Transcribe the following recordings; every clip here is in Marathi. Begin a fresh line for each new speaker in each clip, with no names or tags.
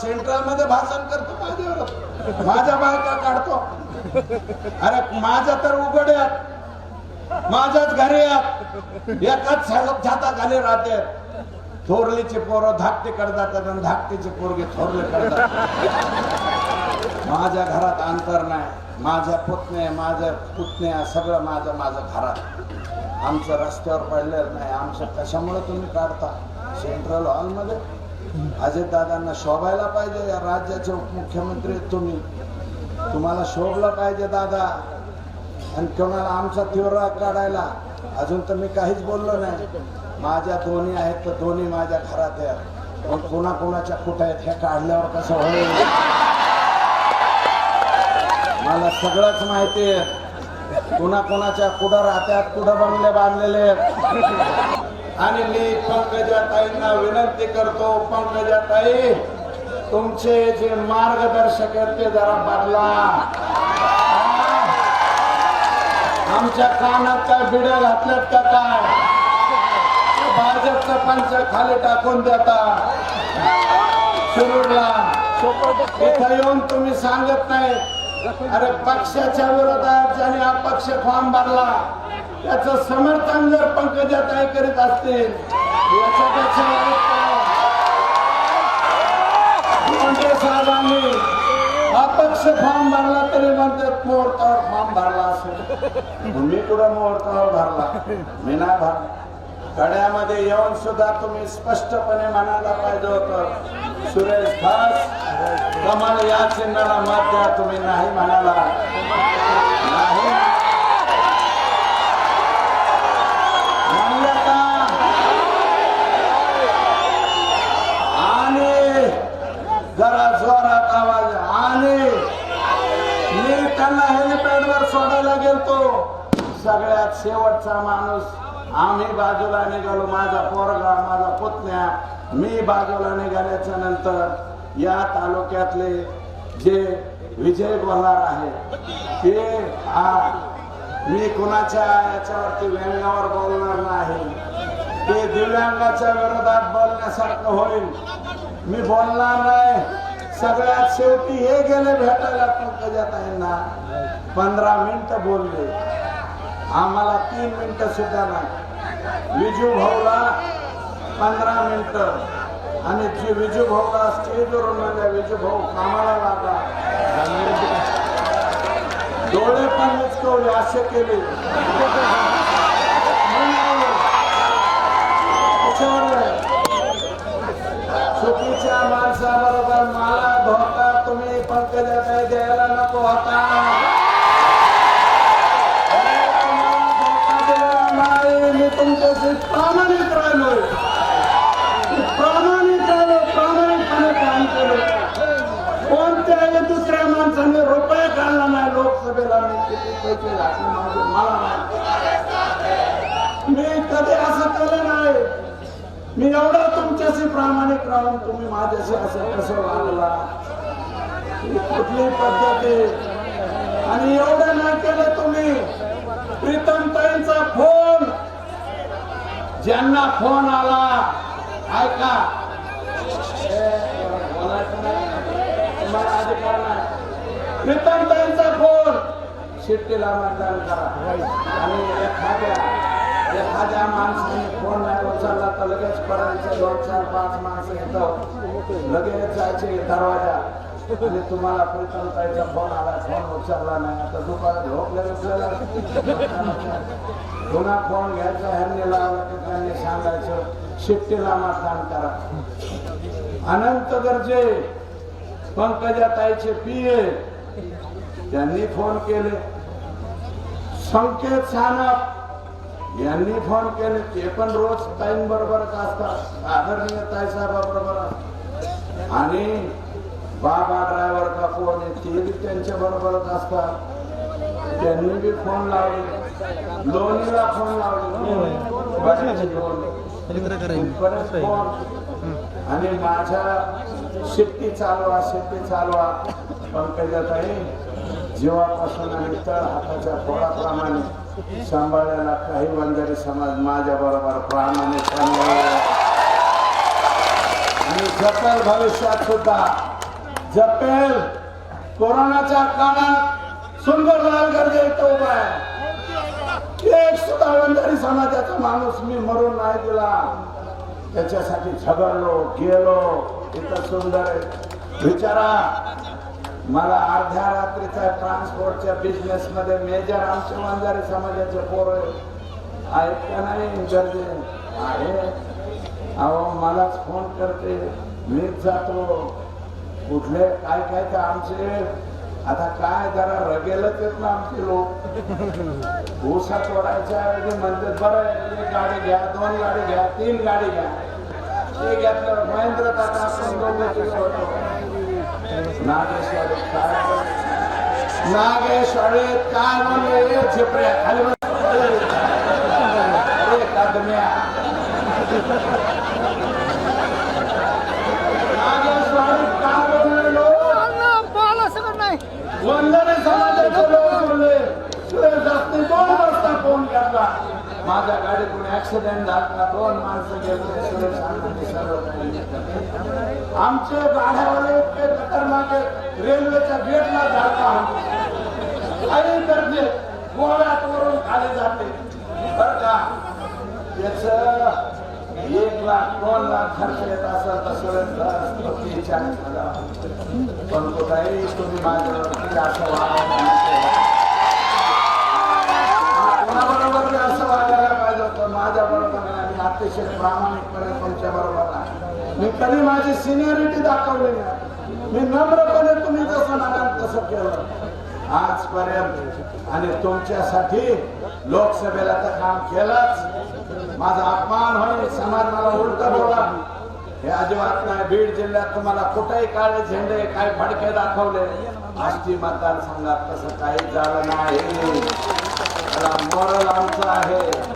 सेंट्रलमध्ये भाषण करतो माझ्यावर. माझ्या बायका काढतो. अरे माझ्या तर उघड माझ्याच घरी आहेत एकाच झाले राहते. थोरलीचे पोरं धाकटे करतात आणि धाकटीचे पोरगे थोरले करतात. माझ्या घरात अंतर नाही. माझ्या पुतण्या माझ्या पुतण्या सगळं माझं माझं घरात. आमचं रस्त्यावर पडलेलं नाही. आमचं कशामुळे तुम्ही काढता? सेंट्रल हॉलमध्ये? अजित दादांना शोभायला पाहिजे या राज्याचे उपमुख्यमंत्री आहेत तुम्ही. तुम्हाला शोभला पाहिजे दादा. आणि कोणाला आमचा तीव्र काढायला? अजून तर मी काहीच बोललो नाही. माझ्या दोन्ही आहेत तर दोन्ही माझ्या घरात आहेत. पण कोणा कोणाच्या कुठं आहेत हे काढल्यावर कसं होईल? मला सगळंच माहिती आहे. कोणा कोणाच्या कुठं राहत्यात कुठं बंगले बांधलेले आणि मी पंकजाताईंना विनंती करतो पंकजाताई तुमचे जे मार्गदर्शक आहेत ते जरा बदला. आमच्या कानात काय बिड्या घातल्यात का काय? भाजपचं पंच खाली टाकून देता शिरूरला इथं येऊन तुम्ही सांगत नाही अरे पक्षाच्या विरोधात ज्याने अपक्ष फॉर्म भरला त्याचं समर्थन जर पंकजाताई करीत असतील याच्यापेक्षा वाईट साहेबांनी अपक्ष फॉर्म भरला तरी म्हणतात मुहूर्तावर फॉर्म भरला असेल. मी कुठं मुहूर्तावर भरला? मी नाही भरला. कड्यामध्ये येऊन सुद्धा तुम्ही स्पष्टपणे म्हणायला पाहिजे होतं सुरेश खास कमल या चिन्हाला मत द्या तुम्ही नाही म्हणाला. नाही. सगळ्यात शेवटचा माणूस. आम्ही बाजूला निघालो. माझा पोरगा माझा पुतण्या. मी बाजूला निघाल्याच्या नंतर या तालुक्यातले जे विजय बोलणार आहे ते हा मी कुणाच्या याच्यावरती व्यंगावर बोलणार नाही. ते दिव्यांगाच्या विरोधात बोलण्यासारखं होईल. मी बोलणार नाही. सगळ्यात शेवटी हे गेले भेटायला पंकजाताईंना. पंधरा मिनिटं बोलले. आम्हाला तीन मिनिटं सुद्धा नाही. विजू भाऊला पंधरा मिनिटं. आणि जे विजू भाऊला स्टेजवरून म्हणल्या विजू भाऊ कामाला लागा. डोळे पण मिचकवले असे केले. मी पैसे माझे मला मी कधी असं केलं नाही. मी एवढं तुमच्याशी प्रामाणिक राहून तुम्ही माझ्याशी असं कसं वागला? कुठली पद्धती? आणि एवढं नाही केलं तुम्ही. प्रीतमताईंचा फोन. ज्यांना फोन आला ऐका. हे, बोलायचं नाही. प्रीतमताईंचा फोन. शिट्टीला मतदान करा. आणि एखाद्या एखाद्या माणसाने फोन नाही उचलला तर लगेच पडायचे दोन चार पाच माणसं येतं लगेच जायचे दरवाजा. आणि तुम्हाला प्रीतमताईचा फोन आला फोन उचलला नाही. आता दुपारात झोपल्या उचलला पुन्हा फोन घ्यायचा ह्यांनी लावला की त्यांनी सांगायचं शिट्टीला मतदान करा. अनंत गरजे. पंकजाताईचे पिये त्यांनी फोन केले. संकेत सानप यांनी फोन केले. ते पण रोज टाइम बरोबरच असतात. आदरणीय ताईसाहेबाबरोबर आणि बाबा ड्रायव्हर का आहे ते बी त्यांच्या बरोबरच असतात. त्यांनी बी फोन लावले. लोणीला फोन लावले. फोन आणि माझ्या शेती चालवा शेती चालवा. पंकजाताई जीवापासून आणि तळ हाताच्या फळाप्रमाणे सांभाळायला काही वंजारी समाज माझ्या बरोबर आणि जपेल भविष्यात सुद्धा. जपेल. कोरोनाच्या काळात सुंदरलाल गर्जे इथं उभा आहे. एक सुद्धा वंजारी समाजाचा माणूस मी मरून नाही दिला. त्याच्यासाठी झगडलो गेलो. इथं सुंदर आहे. विचारा. मला अर्ध्या रात्रीचा ट्रान्सपोर्टच्या बिझनेस मध्ये मेजर आमचे वंजारी समाजाचे पोर आहेत का नाही गरजे आहे. अहो मलाच फोन करते. मीच जातो. कुठले काय काय तर आमचे? आता काय जरा रगेलच येत ना आमचे लोक. ऊसा तोडायच्या ऐवजी म्हणतात बरं एक गाडी घ्या दोन गाडी घ्या तीन गाडी घ्या. ते घेतलं महेंद्र दादा आपण दोघं तिघं नागेश्वरीत काय म्हणले हे झिपऱ्या खाली बस. ए, कादम्या. नागेश्वरीत काय बोलले लोक वंदने समाजाचे लोक बोलले सुरेश जास्ती दोन वाजता फोन करला माझ्या गाडीतून ऍक्सिडेंट झाला दोन माणसं गेले आमचे गाड्यावाले इतके खतरनाक रेल्वेच्या गेटला जाता. काही गर्दी गोव्यात वरून खाली जाते. बर का? त्याच एक लाख दोन लाख खर्च येत असेल तर सुरेश चाळीस हजार पण कुठेही तुम्ही माझ्या असं वागायला कोणाबरोबर बी असं वागायला पाहिजे होतं माझ्या बरोबर आणि प्रामाणिकपणे तुमच्या बरोबर आहे. मी कधी माझी सिनियरिटी दाखवली नाही. मी नम्रपणे तुम्ही जसं म्हणाल तसं केलं. आजपर्यंत आणि तुमच्यासाठी लोकसभेला तर काम केलंच. माझा अपमान होईल समाज मला उलट बोला. हे अजिबात नाही. बीड जिल्ह्यात तुम्हाला कुठेही काळे झेंडे काय फडके दाखवले. आष्टी मतदारसंघात तसं काही झालं नाही. त्याला मोरल आमचं आहे.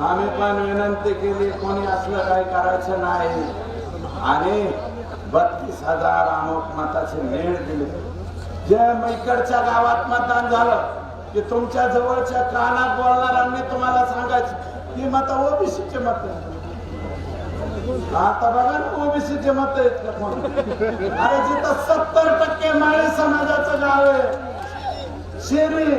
आम्ही पण विनंती केली कोणी असलं काही करायचं नाही. आणि बत्तीस हजार अमुक मताचे लीड दिले. जे इकडच्या गावात मतदान झालं की तुमच्या जवळच्या कानात बोलणाऱ्यांनी तुम्हाला सांगायचं की मत ओबीसीचे मत आता बघा ना ओबीसीचे मत आहेत का कोण? अरे जिथं सत्तर टक्के माळी समाजाचं गाव आहे शिरी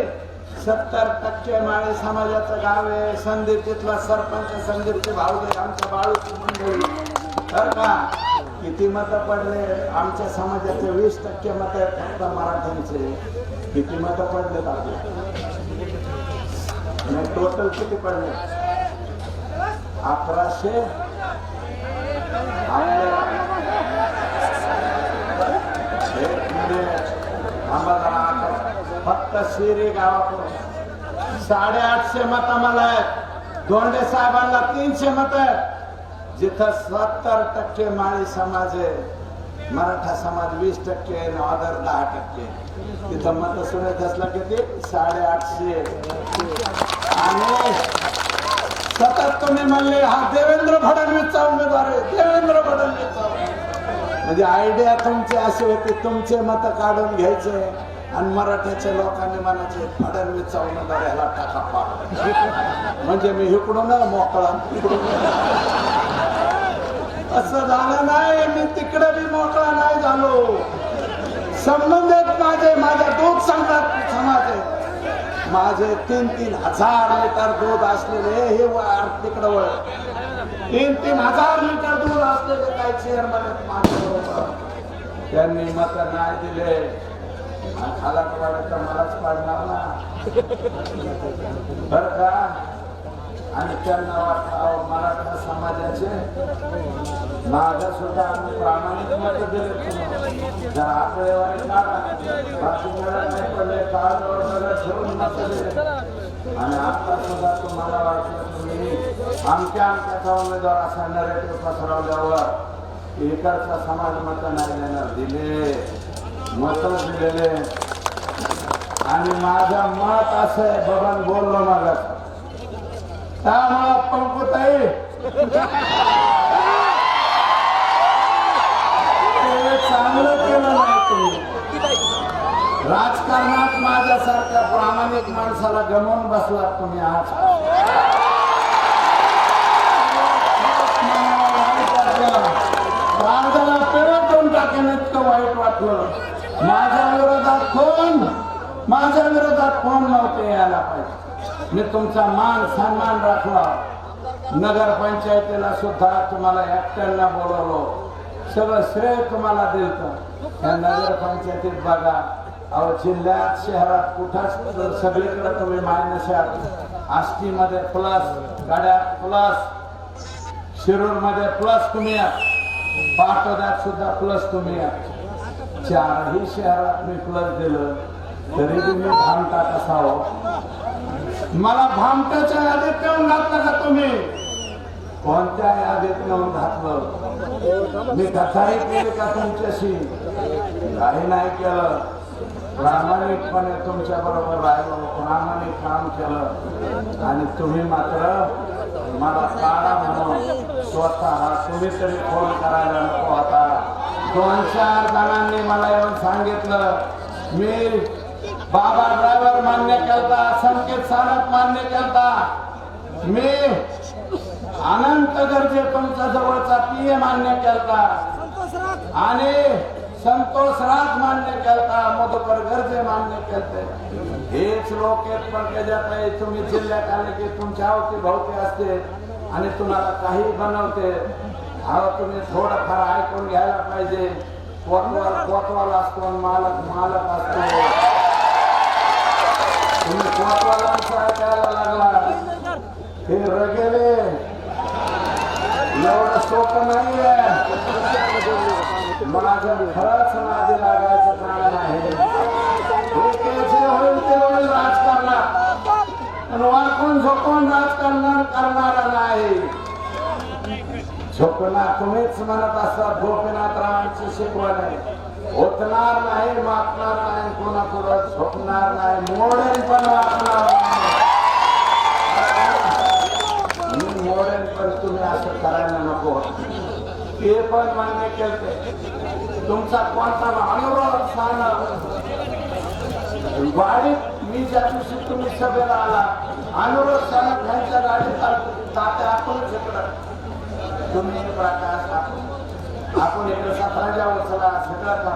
सत्तर टक्के माळे समाजाचं गाव आहे. संदीप तिथला सरपंच संदीपचे भाऊजे आमच्या बाळूची मंडळी. तर का? किती मत पडले? आमच्या समाजाचे वीस टक्के मत आहेत फक्त मराठ्यांचे. किती मत पडले आपले टोटल किती पडले? अकराशे? आम्हाला एक मिनिट थांबा जरा आता. फक्त शिरे गावाकडे साडेआठशे मत मला आहेत. धोंडे साहेबांना तीनशे मत आहेत. जिथं सत्तर टक्के माळी समाज आहे मराठा समाज वीस टक्के आहे आणि अदर दहा टक्के तिथं मत सुनेत असलं किती साडेआठशे आणि सतत तुम्ही म्हणले हा देवेंद्र फडणवीसचा उमेदवार आहे. देवेंद्र फडणवीसचा. म्हणजे आयडिया तुमची अशी होती तुमचे मत काढून घ्यायचे. आणि मराठ्याच्या लोकांनी म्हणायचे फडणवीस उमेदवार ह्याला टाका पाड म्हणजे मी इकडून मोकळा. असं झालं नाही मी तिकडे बी मोकळा नाही झालो. संबंध आहेत माझे माझ्या दूध सांगतात समाज आहे. माझे तीन तीन हजार लिटर दूध असलेले हे तिकडं वळ. तीन तीन हजार लिटर दूध असलेले काही चेअरमन आहेत माझ्याबरोबर. त्यांनी मत नाही दिले. खाला वाढायचं मलाच पाडणार ना बर का? आणि त्यांना वाटतं मराठा समाजाचे माझा सुद्धा आम्ही प्रामाणिक मत दिले. जर आकडेवारी काढा. पडले काळ ठेवून मत दिले. आणि आता सुद्धा तुम्हाला वाटलं तुम्ही आमच्या आमच्याचा उमेदवार असा नरेटिव्ह पसरवल्यावर इकडचा समाज मत नाही देणार. दिले. मत दिलेले आणि माझा मत असं आहे बघून बोललो माझा त्यामुळं पंकुताई ते चांगलं केलं नाही तुम्ही. राजकारणात माझ्यासारख्या प्रामाणिक माणसाला गमवून बसला तुम्ही आज. वाईट वाटलं. माझ्या विरोधात कोण? माझ्या विरोधात कोण नव्हते यायला पाहिजे. मी तुमचा मान सन्मान राखला. नगरपंचायतीला सुद्धा तुम्हाला एकट्यांना बोलवलो. सगळं श्रेय तुम्हाला दिलं या नगरपंचायतीत बघा अहो जिल्ह्यात शहरात कुठं सगळीकडे तुम्ही मायनस आहात आष्टीमध्ये प्लस गाड्यात प्लस शिरूरमध्ये प्लस तुम्ही आहात. पाटोद्यात सुद्धा प्लस तुम्ही आहात. चारही शहरात मी प्लस दिलं तरी तुम्ही भामटात असावं हो? मला भामटाच्या यादीत नेऊन घातलं का तुम्ही? कोणत्या यादीत नेऊन घातलं? मी कथाही केली का तुमच्याशी? काही नाही केलं. प्रामाणिकपणे तुमच्या बरोबर राहिलो प्रामाणिक काम केलं. आणि तुम्ही मात्र मला काढा म्हणून स्वतः तुम्ही तरी फोन करायला नको आता. दोन चार जणांनी मला येऊन सांगितलं मी बाबा ड्रायव्हर मान्य केलता संकेत सारक मान्य केलता. मी अनंत गरजे तुमच्या जवळचा पीए मान्य केलता. आणि संतोष राज मान्य करता मधुकर गरजे मान्य करते हेच लोक आहेत पण त्याच्यात तुम्ही जिल्ह्यात आले की तुमच्या अवती भोवती असते आणि तुम्हाला काही बनवते. अहो तुम्ही थोडंफार ऐकून घ्यायला पाहिजे. कोतवाल कोतवाल असतो आणि मालक मालक असतो. तुम्ही कोतवालांचा ऐकायला लागला. हे रगेले. एवढं सोपं नाही आहे माझं खरंच नादी लागायचं कारण आहे. होईल तेवढं राजकारणात. पण वाकून झोपून राजकारण करणारा नाही. झोपना तुम्हीच म्हणत असता गोपीनाथरावांची शिकवण आहे होतणार नाही मागणार नाही कोणापुढं झोपणार नाही मोडेल पण वागणार नाही मी मोडेल पण तुम्ही असं करायला नको ते पण मान्य केलते तुमचा कोणता अनुरोध सांगा गाडीत मी ज्या दिवशी तुम्ही सभेला आला. अनुरोध सांगत त्यांच्या गाडीत तात्या आपणच तुम्ही प्रकाश आपण आपण इकडे सतराच्या वर्षाला सगळं का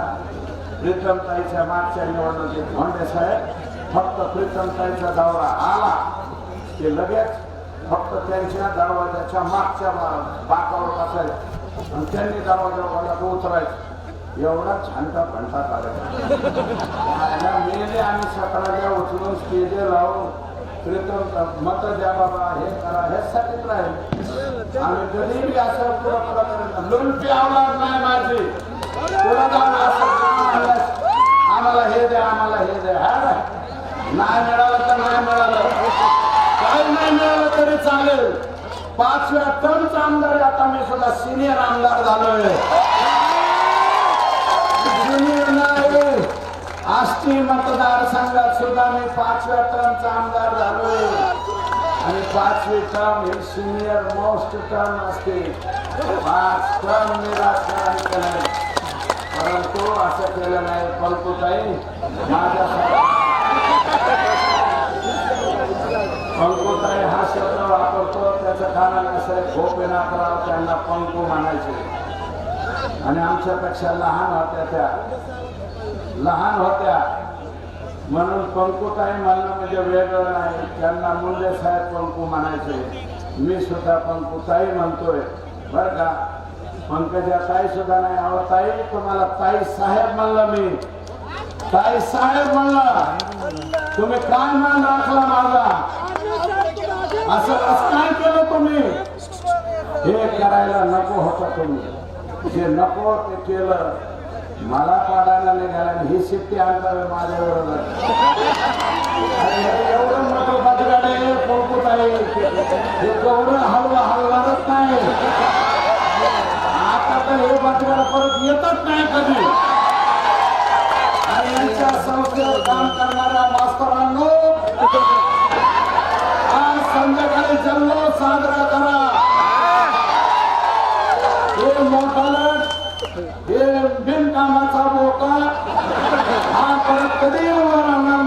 प्रीतम ताईच्या मागच्या निवडणुकीत धोंडे साहेब फक्त प्रीतम ताईचा दौरा आला. ते लगेच फक्त त्यांच्या दरवाजाच्या मागच्या बाकावर बसायचं. आणि त्यांनी दरवाजा उतरायचं. एवढा छानता घंटा काढायचा मेले आम्ही सतराच्या उचलून स्टेजे लावून प्रीतम मत द्या बाबा हे करा ह्यासाठीच सांगितलं आहे कधी बी असं करत आवणार नाही माझी. जाऊन असं आम्हाला हे द्या आम्हाला हे द्या हा? नाही मिळालं तर नाही मिळालं. काही नाही मिळालं तरी चालेल. पाचव्या टर्मचा आमदार आता मी सुद्धा सिनियर आमदार झालोय. सिनियर नाही. आष्टी मतदारसंघात सुद्धा मी पाचव्या टर्मचा आमदार झालोय. आणि पाचवे टर्म हे सिनियर मोस्ट टर्म असते. पाच टर्म मी राजकारण केलं परंतु असं केलं नाही. पंकुताई माझ्या पंकुताई हा शब्द वापरतो. त्याचं कारण असं आहे गोपीनाथराव त्यांना पंकू म्हणायचे. आणि आमच्यापेक्षा लहान होत्या त्या. लहान होत्या. म्हणून पंकुताई म्हणणं म्हणजे वेगळं नाही. त्यांना मुंडे साहेब पंकू म्हणायचे. मी सुद्धा पंकुताई म्हणतोय. बर का? पंकजा ताई सुद्धा नाही. अहो ताई तुम्हाला ताई साहेब म्हणलं मी. ताई साहेब म्हणला. तुम्ही काय मान राखला माझा. असं असं काय केलं तुम्ही. हे करायला नको होतं तुम्ही. जे नको ते केलं. मला पाडायला निघाला ही शिट्टी आणणार माझ्या बरोबर एवढं मोठं बदगाड आहे पोळपूट आहे. हे एवढं हलवा हलवारच नाही. आता तर हे बदगाड परत येतच नाही कधी. आणि यांच्या संस्थेवर काम करणार परत कधी उभा राहणार